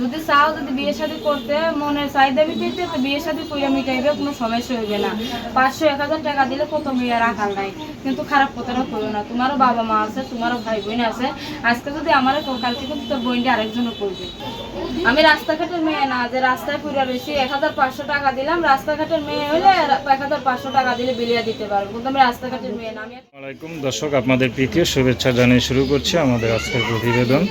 যদি চাও যদি বিয়ে শাদী করতে মনে চাহিদা মিটাইতে বিয়ে শাদী কইরা মিটাইবে, কোনো সমস্যা হইবে না। পাঁচশো, এক হাজার টাকা দিলে কত মেয়ে রাখাল নাই। কিন্তু খারাপ কথাটা করো না। তোমারও বাবা মা আছে, তোমারও ভাই বোন আছে। আজকে যদি আমার কালকে কিন্তু তোর বোনটা আরেকজনও করবে। আমি রাস্তাঘাটের মেয়ে না, যে রাস্তায় পুরা বেশি এক হাজার পাঁচশো টাকা দিলাম, রাস্তাঘাটের মেয়ে হলে এক হাজার পাঁচশো টাকা দিলে বিলিয়ে দিতে পারব। কিন্তু আমি রাস্তাঘাটের মেয়ে না, আমি দর্শক, আপনাদের প্রীতীয় শুভেচ্ছা জানিয়ে শুরু করছি আমাদের আজকের প্রতিবেদন।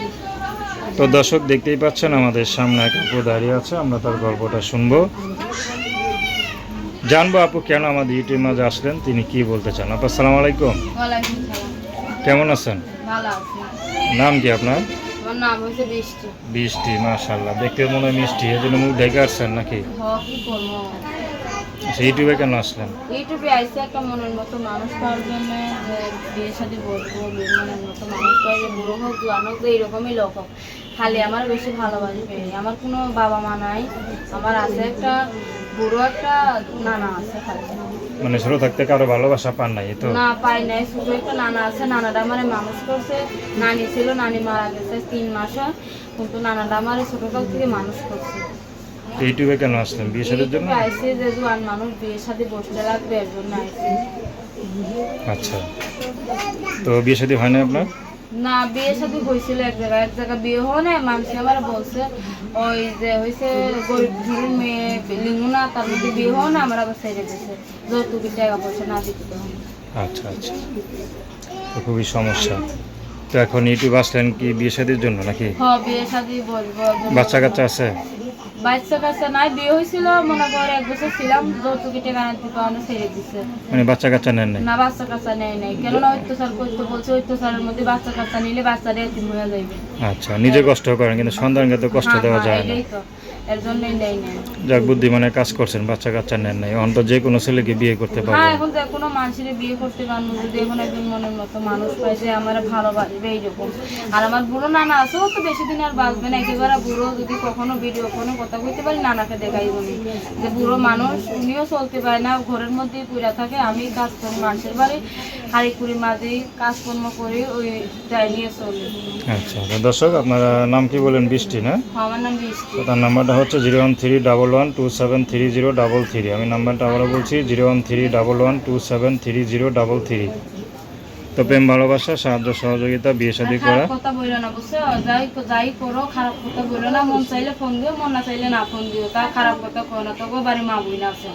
তো দর্শক দেখতেই পাচ্ছেন আমাদের সামনে এক আপু দাঁড়িয়ে আছে। আমরা তার গল্পটা শুনব। জানব আপু কেন আমাদের ইউটিউব মাঝে আসলেন তিনি কি বলতে চান? আপু আসসালামু আলাইকুম। কেমন আছেন? নাম কি আপনার? বৃষ্টি। মাশাল্লাহ দেখতে মনে হয় মিষ্টি এই জন্য মুখ দেখে আসছেন নাকি? ইউটিউবে কেন আসলেন? ইউটিউবে আইসে একটা মনের মতো মানুষ পাওয়ার জন্য যে বিয়ে সাথে বলব মনের মতো মানুষ পাই যে বুড়ো হোক জোয়ান হোক এইরকমই লোক হোক। খালি আমার বেশি ভালোবাসবে। আমার কোনো বাবা মা নাই। আমার আছে একটা বুড়ো একটা নানা আছে খালি। মানে ছোট থাকতে কারও ভালোবাসা পান নাই তো? না পাই নাই। শুধু একটা নানা আছে। নানাটা আমার মানুষ করছে। নানি ছিল নানি মারা গেছে তিন মাস। কিন্তু নানাটা আমার ছোটকাল থেকে মানুষ করছে। ইউটিউবে কেন আসলেন? বিয়ে সাদের জন্য? আইসে যে জোয়ান মানুষ বিয়ের সাথে বসতে লাগবে এর জন্য আইসে। আচ্ছা। তো বিয়ে সাদী হয় না আপনার? না বিয়ে শাদী হয়েছিল এক জায়গায়। এক জায়গায় বিয়ে হওয়া না মানুষ আমার বলছে ওই যে হয়েছে গরিব ঘরের মেয়ে লিঙ্গু না তার মধ্যে বিয়ে হওয়া না আমার আবার ছেড়ে দিছে। যৌতুকের টাকা পয়সা না দিতে আচ্ছা আচ্ছা। খুবই সমস্যা। তো এখন ইউটিউব আসলেন কি বিয়ে শাদির জন্য নাকি? হ বিয়ে শাদী বলব বাচ্চা কাচ্চা আছে? বাচ্চা কাচ্চা নাই বিয়ে হয়েছিল মনে করে এক বছর ছিলাম যৌতুকের টাকা না দিতে তখন ছেড়ে দিছে। মানে বাচ্চা কাচ্চা নেন নাই? না বাচ্চা কাচ্চা নেয় নাই। কেননা অত্যাচার করতে বলছে অত্যাচারের মধ্যে বাচ্চা কাচ্চা নিলে বাচ্চারা এতিম হয়ে যাইবে। আচ্ছা নিজে কষ্ট করেন কিন্তু সন্তানকে তো কষ্ট হ্যাঁ, দেওয়া হ্যাঁ, যায় না। এর জন্যই নেই নেই। যাক বুদ্ধিমানের কাজ করছেন বাচ্চা কাচ্চা নেন নাই। এখন তো যে কোনো ছেলেকে বিয়ে করতে হ্যাঁ এখন যে কোনো মানুষের বিয়ে করতে পারব যদি এখন একজন মনের মতো মানুষ পাই যে আমার ভালোবাসবে এইরকম। আর আমার বুড়ো নানা আছে তো বেশি দিন আর বাঁচবে না। একেবারে বুড়ো যদি কখনো ভিডিও ফোনে কথা বলতে পারি নানাকে দেখাই বলি। যে বুড়ো মানুষ উনিও চলতে পারে না ঘরের মধ্যেই পুরা থাকে। আমি কাজ করি মানুষের বাড়ি হাড়ি কুড়ি মাঝে কাজকর্ম করি ওই যাই নিয়ে চলি। আচ্ছা তো দর্শক আপনারা নাম কি বলেন? বৃষ্টি না? আমার নাম বৃষ্টি। তার নাম্বারটা হচ্ছে zero one three double one two seven three zero double three. আমি নাম্বারটা আবারও বলছি zero one three double one two seven three zero double three. তো প্রেম ভালোবাসা সাহায্য সহযোগিতা বিয়ে শাদী করা। কথা না বুঝছ? যাই যাই করো খারাপ কথা না মন চাইলে ফোন দিও মন না চাইলে না ফোন দিও। তা খারাপ কথা কো না তবু বাড়ি মা বই না আছে।